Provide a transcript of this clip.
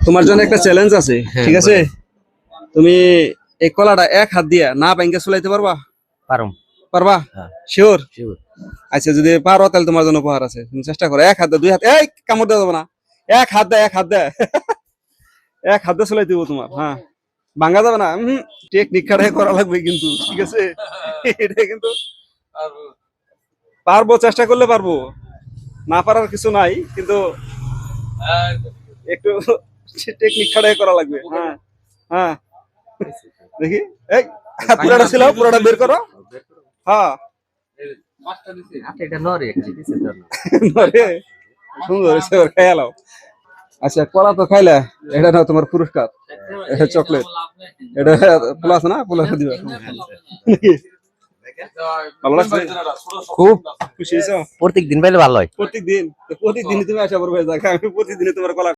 তোমার জন্য একটা চ্যালেঞ্জ আছে হ্যাঁ, ঠিক আছে? তুমি এই কলাটা এক হাত দিয়া না ব্যাংকে চলাইতে পারবা? পারম। পারবা? হ্যাঁ। শিওর আচ্ছা যদি পারো তাহলে তোমার জন্য উপহার আছে। তুমি চেষ্টা করো এক হাত দে দুই হাত এই কামড় দেওয়া যাবে না। এক হাত দে এক হাত দে। এক হাত দে চলাই দিব তোমার হ্যাঁ। ভাঙা যাবে না। হম টেকনিক খাটাই করা লাগবে কিন্তু ঠিক আছে? এটা কিন্তু পারব চেষ্টা করলে পারব। না পারার কিছু নাই কিন্তু একটু টেকনিক খাটাই করা লাগবে। হ্যাঁ হ্যাঁ। দেখি এই পুরাটা ছিল পুরাটা বের করো। হ্যাঁ। আচ্ছা কলা তো খাইলে এটা নাও তোমার পুরস্কার। এটা চকলেট এটা পোলা না দিবা। ভালো লাগছে? খুব খুশি হয়েছো? প্রত্যেক দিন পাইলে ভালো হয়। প্রত্যেক দিন প্রত্যেক দিনই তুমি আসা করবে আমি প্রতিদিনই তোমার কলা